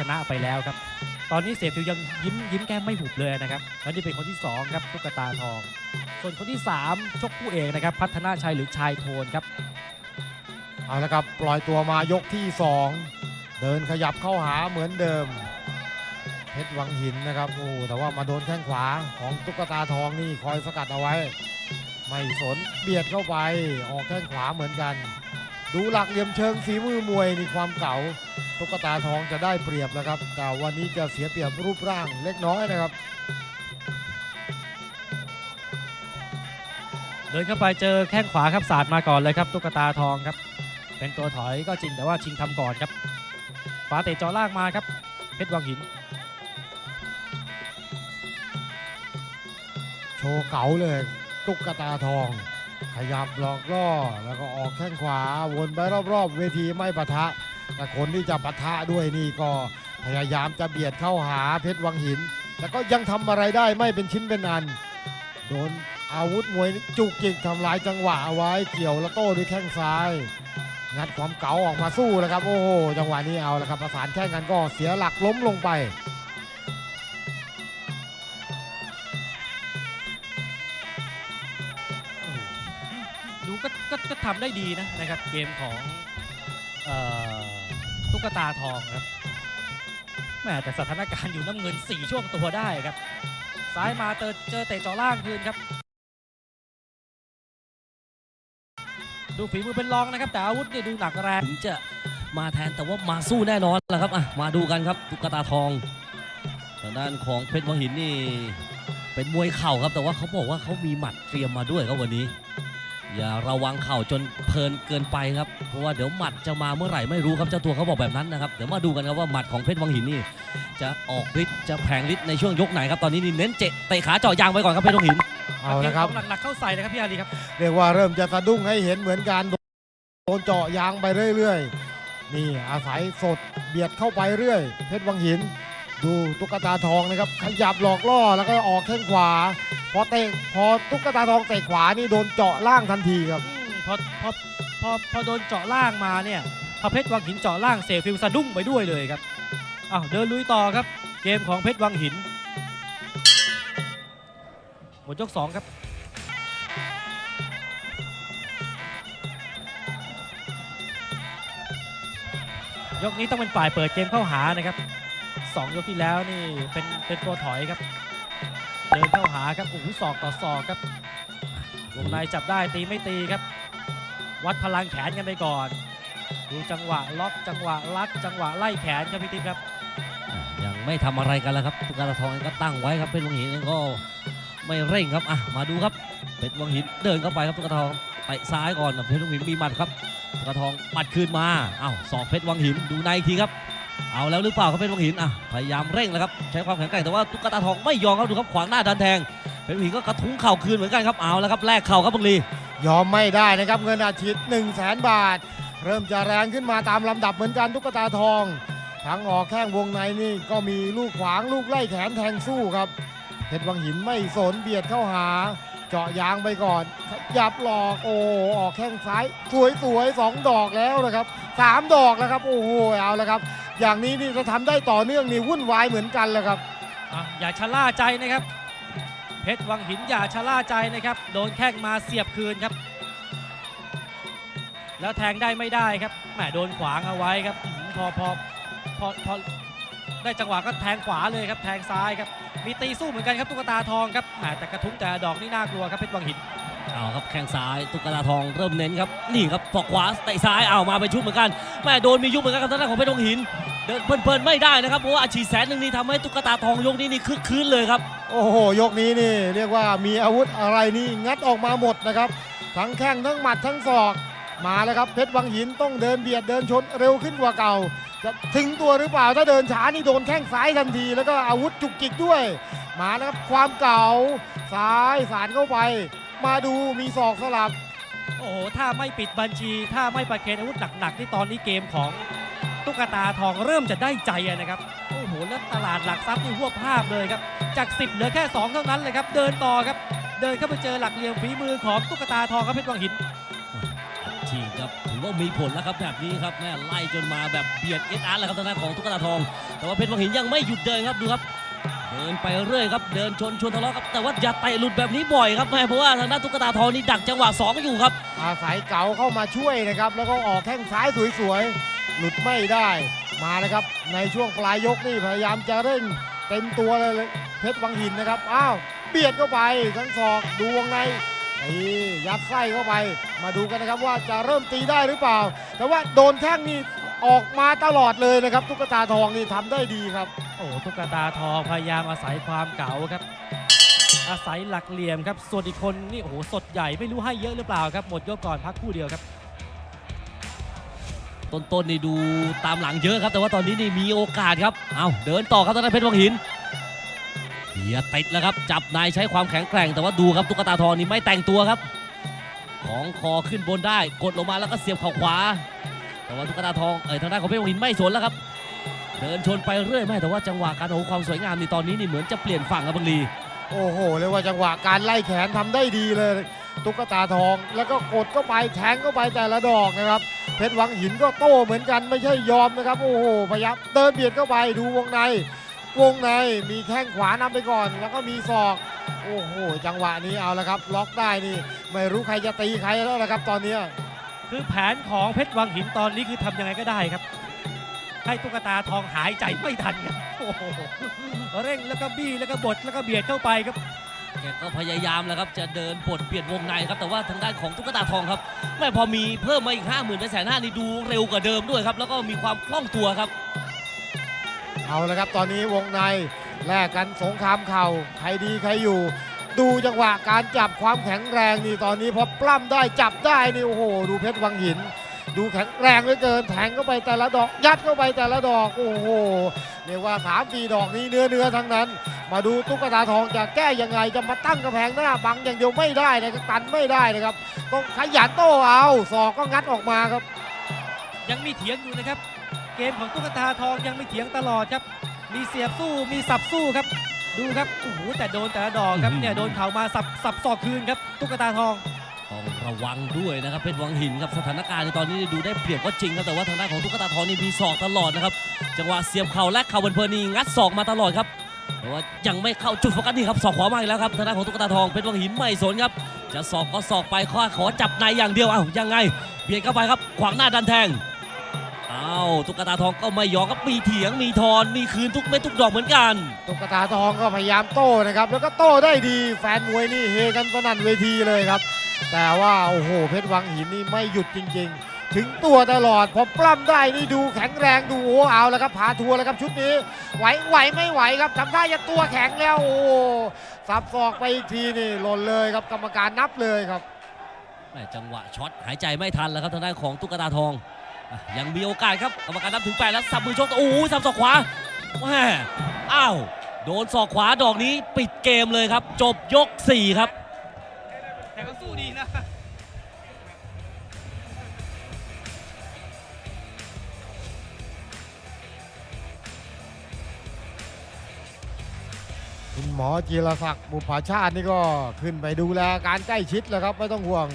ชนะไปแล้วครับ ตอนนี้เสียฟิวยังยิ้มยิ้มแก้มไม่หุบเลยนะครับและนี่เป็นคนที่สองครับตุ๊กตาทอง ส่วนคนที่สามชกคู่เอกนะครับ พัฒนาชัยหรือชายโทนครับเอาละครับปล่อยตัวมายกที่ 2 เดินขยับเข้าหาเหมือนเดิมเพชรวังหินนะครับโอ้แต่ว่ามาโดนแข้งขวาของตุ๊กตาทองนี่คอยสกัดเอาไว้ ไม่สนเบียดเข้าไปออกแข้งขวาเหมือนกัน ดูหลักเหลี่ยมเชิงฝีมือมวยนี่ความเก่า ตุ๊กตาทองจะได้เปรียบแล้วครับ แต่วันนี้จะเสียเปรียบรูปร่างเล็กน้อยนะครับ เดินเข้าไปเจอแข้งขวาครับสาดมาก่อนเลยครับ ตุ๊กตาทองครับ เป็นตัวถอยก็จริงแต่ว่าชิงทำก่อนครับขวาเตะเจอล่างมาครับ เพชรวังหิน โชว์เก๋าเลยตุ๊กตาทอง ขยับหลอกล่อแล้วก็ออกแข้งขวาวนไปรอบๆ เวทีไม่ปะทะ แต่คนที่จะปะทะด้วยนี่ก็พยายามจะเบียดเข้าหาเพชรวังหิน แต่ก็ยังทำอะไรได้ไม่เป็นชิ้นเป็นอัน โดนอาวุธมวยจุกจิกทำลายจังหวะเอาไว้เกี่ยวแล้วโต้ด้วยแข้งซ้ายงัดความเก๋าออกมาสู้แล้วครับโอ้โหจังหวะนี้เอาแล้วครับประสานแข้งกันก็เสียหลักล้มลงไปดูก็ก็ก็ทำได้ดีนะนะครับเกมของ เอ่อตุ๊กตาทองครับแม่แต่สถานการณ์อยู่น้ำเงิน 4 ช่วงตัวได้ครับ ซ้ายมาเจอเจอเตะเจอล่างคืนครับ ดูฝีมือเป็นรองนะครับ แต่อาวุธเนี่ยดูหนักแรงถึงจะมาแทนแต่ว่ามาสู้แน่นอนแหละครับอะมาดูกันครับตุ๊กตาทองทางด้านของเพชรวังหินนี่ เป็นมวยเข่าครับแต่ว่าเขาบอกว่าเขามีหมัดเตรียมมาด้วยครับวันนี้ อย่าระวังเข่าจนเพลินเกินไปครับ เพราะว่าเดี๋ยวหมัดจะมาเมื่อไหร่ไม่รู้ครับเจ้าตัวเขาบอกแบบนั้นนะครับ เดี๋ยวมาดูกันครับว่าหมัดของเพชรวังหินนี่ จะออกฤทธิ์จะแผงฤทธิ์ในช่วงยกไหนครับ ตอนนี้นี่เน้นเจเตะขาเจาะยางไปก่อนครับเพชรวังหิน เอาละครับกมของหนักๆเข้าใส่นะครับพี่อารีครับ เรียกว่าเริ่มจะสะดุ้งให้เห็นเหมือนกันโดนเจาะยางไปเรื่อยๆ นี่อาศัยสดเบียดเข้าไปเรื่อย เพชรวังหิน ดูตุ๊กตาทองนะครับขยับหลอกล่อแล้วก็ออกแข้งขวา พอเตะพอตุ๊กตาทองเตะขวานี่โดนเจาะล่างทันทีครับ อืมพอพอพอพอโดนเจาะล่างมาเนี่ยพอเพชรวังหินเจาะล่างเซฟิลสะดุ้งไปด้วยเลยครับอ้าวเดินลุยต่อครับ เกมของเพชรวังหินหมดยกสองครับ ยกนี้ต้องเป็นฝ่ายเปิดเกมเข้าหานะครับ สองยกที่แล้วนี่เป็นเป็นตัวถอยครับ เดินเข้าหาครับโอ้โหศอกต่อศอกครับวงในจับได้ตีไม่ตีครับ วัดพลังแขนกันไปก่อน ดูจังหวะล็อกจังหวะลัด จังหวะไล่แขนครับพี่ติ๊บครับ ยังไม่ทำอะไรกันแล้วครับตุกตาทองก็ตั้งไว้ครับเพชรวังหินก็ไม่เร่งครับอะมาดูครับเพชรวังหินเดินเข้าไปครับตุกตาทองเตะซ้ายก่อนเพชรวังหินมีหมัดครับตุกตาทองหมัดคืนมาอ้าวสอกเพชรวังหินดูในอีกทีครับ เอาแล้วหรือเปล่าครับเพชรวังหินอะพยายามเร่งแล้วครับใช้ความแข็งแกร่งแต่ว่าตุ๊กตาทองไม่ยอมครับดูครับขวางหน้าดันแทงเพชรวังหินก็กระทุ้งเข่าคืนเหมือนกันครับเอาแล้วครับแลกเข่าครับบังลียอมไม่ได้นะครับเงินอาทิตย์1 0 0 0 0แสนบาท เริ่มจะแรงขึ้นมาตามลำดับเหมือนกันตุ๊กตาทองทั้งออกแข้งวงในนี่ก็มีลูกขวางลูกไล่แขนแทงสู้ครับเพชรวังหินไม่สนเบียดเข้าหา เจาะยางไปก่อนขยับหลอกโอ้ออกแข้งซ้ายสวยสวยๆสองดอกแล้วนะครับสามดอกแล้วครับโอ้โหเอาแล้วครับ อย่างนี้นี่จะทำได้ต่อเนื่องนี่วุ่นวายเหมือนกันเลยครับ อะอย่าชะล่าใจนะครับ เพชรวังหินอย่าชะล่าใจนะครับ โดนแข้งมาเสียบคืนครับ แล้วแทงได้ไม่ได้ครับแหมโดนขวางเอาไว้ครับอื้อหือพอพอพอพอได้จังหวะก็แทงขวาเลยครับ แทงซ้ายครับ มีตีสู้เหมือนกันครับตุ๊กตาทองครับแหมแต่กระทุ้งแต่ดอกนี่น่ากลัวครับเพชรวังหิน เอาครับแข้งซ้ายตุ๊กตาทองเริ่มเน้นครับนี่ครับศอกขวาเตะซ้ายเอามาเป็นชุดเหมือนกันแม่โดนมียุบเหมือนกันครับทางด้านของเพชรวังหิน เดินเพลินๆไม่ได้นะครับเพราะว่าอาชีพแสนหนึ่งนี่ทำให้ตุ๊กตาทองยกนี้นี่คึกคืนเลยครับ โอ้โห ยกนี้นี่เรียกว่ามีอาวุธอะไรนี่งัดออกมาหมดนะครับ ทั้งแข้งทั้งหมัดทั้งศอก มาแล้วครับเพชรวังหินต้องเดินเบียดเดินชนเร็วขึ้นกว่าเก่า จะถึงตัวหรือเปล่าถ้าเดินช้านี่โดนแข้งซ้ายทันที แล้วก็อาวุธจุกจิกด้วย มาแล้วครับความเก่าซ้ายสารเข้าไป มาดูมีศอกสลับ โอ้โห ถ้าไม่ปิดบัญชี ถ้าไม่ประเคนอาวุธหนักๆที่ตอนนี้เกมของ ตุ๊กตาทองเริ่มจะได้ใจอะนะครับโอ้โหแล้วตลาดหลักทรัพย์นี่หัวภาพเลยครับจาก 10 เหลือแค่ 2 เท่านั้นเลยครับ เดินต่อครับ เดินเข้าไปเจอหลักเหลี่ยมฝีมือของตุ๊กตาทองครับเพชรวังหินฉีกครับถือว่ามีผลแล้วครับแบบนี้ครับแม่ไล่จนมาแบบเบียดเอ็ดอาร์แล้วครับทางด้านของตุ๊กตาทอง แต่ว่าเพชรวังหินยังไม่หยุดเดินครับดูครับเดินไปเรื่อยครับเดินชนชวนทะเลาะครับแต่ว่าอย่าเตะหลุดแบบนี้บ่อยครับแม่เพราะว่าทางด้านตุ๊กตาทองนี่ดักจังหวะสองอยู่ครับอาศัยเก๋าเข้ามาช่วยนะครับแล้วก็ออกแข้งซ้ายสวยๆ หลุดไม่ได้มานะครับ ในช่วงปลายยกนี่พยายามจะเร่งเต็มตัวเลยเพชรวังหินนะครับอ้าวเบียดเข้าไปทั้งศอกดูวงในนี่ยัดไส้เข้าไป มาดูกันนะครับว่าจะเริ่มตีได้หรือเปล่า แต่ว่าโดนแข้งนี่ออกมาตลอดเลยนะครับ ตุ๊กตาทองนี่ทำได้ดีครับ โอ้ตุ๊กตาทองพยายามอาศัยความเก๋าครับ อาศัยหลักเหลี่ยมครับส่วนอีกคนนี่โอ้โหสดใหญ่ไม่รู้ให้เยอะหรือเปล่าครับหมดยกก่อนพักคู่เดียวครับ ต้นๆนี่ดูตามหลังเยอะครับ แต่ว่าตอนนี้นี่มีโอกาสครับ เอาเดินต่อครับทางด้านเพชรวังหินเบียติดแล้วครับ จับนายใช้ความแข็งแกร่ง แต่ว่าดูครับตุ๊กตาทองนี่ไม่แต่งตัวครับ ของคอขึ้นบนได้ กดลงมาแล้วก็เสียบเข่าขวา แต่ว่าตุ๊กตาทองเอ่ยทางด้านของเพชรวังหินไม่สนแล้วครับ เดินชนไปเรื่อยไม่แต่ว่าจังหวะการโอ้ความสวยงามนี่ตอนนี้นี่เหมือนจะเปลี่ยนฝั่งครับบังลีโอ้โหเรียกว่าจังหวะการไล่แขนทำได้ดีเลย ตุ๊กตาทอง แล้วก็กดเข้าไปแทงเข้าไปแต่ละดอกนะครับ เพชรวังหินก็โต้เหมือนกันไม่ใช่ยอมนะครับ โอ้โหพยายามเดินเบียดเข้าไปดูวงใน วงในมีแข้งขวานำไปก่อน แล้วก็มีศอก โอ้โหจังหวะนี้เอาละครับ ล็อกได้นี่ ไม่รู้ใครจะตีใครแล้วนะครับ ตอนนี้คือแผนของเพชรวังหินตอนนี้คือทำยังไงก็ได้ครับ ให้ตุ๊กตาทองหายใจไม่ทันครับโอ้โหเร่งแล้วก็บี้แล้วก็บดแล้วก็เบียดเข้าไปครับ แกก็พยายามแล้วครับจะเดินปลดเปลี่ยนวงในครับแต่ว่าทางด้านของตุ๊กตาทองครับไม่พอมีเพิ่มมาอีกห้าหมื่นเป็นแสนห้านี่ดูเร็วกว่าเดิมด้วยครับแล้วก็มีความคล่องตัวครับ เอาละครับตอนนี้วงในแลกกันสงครามเข่าใครดีใครอยู่ ดูจังหวะการจับความแข็งแรงนี่ตอนนี้พอปล้ำได้จับได้นี่โอ้โห ดูเพชรวังหิน ดูแข็งแรงเหลือเกินแทงเข้าไปแต่ละดอก ยัดเข้าไปแต่ละดอก โอ้โหเรียกว่าสามสี่ดอกนี้เนื้อเนื้อทั้งนั้น มาดูตุ๊กตาทองจะแก้ยังไงจะมาตั้งกระแพงหน้าบังอย่างเดียวไม่ได้นะครับตันไม่ได้นะครับต้องขยันโต้เอาศอกก็งัดออกมาครับ ยังมีเถียงอยู่นะครับ เกมของตุ๊กตาทองยังม่เถียงตลอดครับ มีเสียบสู้มีสับสู้ครับ ดูครับโอ้โหแต่โดนแต่ละดอกครับเนี่ยโดนเข่ามาสับสับศอกคืนครับตุ๊กตาทอง ต้องระวังด้วยนะครับเพชรวังหินครับสถานการณ์ในตอนนี้ดูได้เปรียบก็จริงครับแต่ว่าทางด้านของตุ๊กตาทองนี่มีศอกตลอดนะครับจังหวะเสียบเข่าและเข่าเพลินๆนี่งัดศอกมาตลอดครับแต่ว่ายังไม่เข้าจุดโฟกัสนี่ครับศอกขวามาอีกแล้วครับทางด้านของตุ๊กตาทองเพชรวังหินไม่สนครับจะศอกก็ศอกไปข้อขอจับในอย่างเดียวเอ้ายังไงเบียดเข้าไปครับขวางหน้าดันแทงอ้าวตุ๊กตาทองก็ไม่ยอมครับมีเถียงมีทอนมีคืนทุกเม็ดทุกดอกเหมือนกัน ตุ๊กตาทองก็พยายามโต้นะครับ แล้วก็โต้ได้ดีแฟนมวยนี่เฮกันสนั่นเวทีเลยครับ แต่ว่าโอ้โหเพชรวังหินนี่ไม่หยุดจริง ๆ ถึงตัวตลอดพอปล้ำได้นี่ดูแข็งแรงดูโอ้เอาแล้วครับพาทัวร์แล้วครับชุดนี้ ไหวไหวไม่ไหวครับทำท่าจะตัวแข็งแล้วโอ้สับศอกไปอีกทีนี่หล่นเลยครับกรรมการนับเลยครับแม่จังหวะช็อตหายใจไม่ทันแล้วครับทางด้านของตุ๊กตาทองอะยังมีโอกาสครับกรรมการนับถึงแปดแล้วสับมือชกโอ้โหสับศอกขวาแม่อ้าวโดนศอกขวาดอกนี้ปิดเกมเลยครับ จบยก4ครับ คุณหมอจีรศักดิ์บุภาชาตินี่ก็ขึ้นไปดูแลการใกล้ชิดแล้วครับ ไม่ต้องห่วง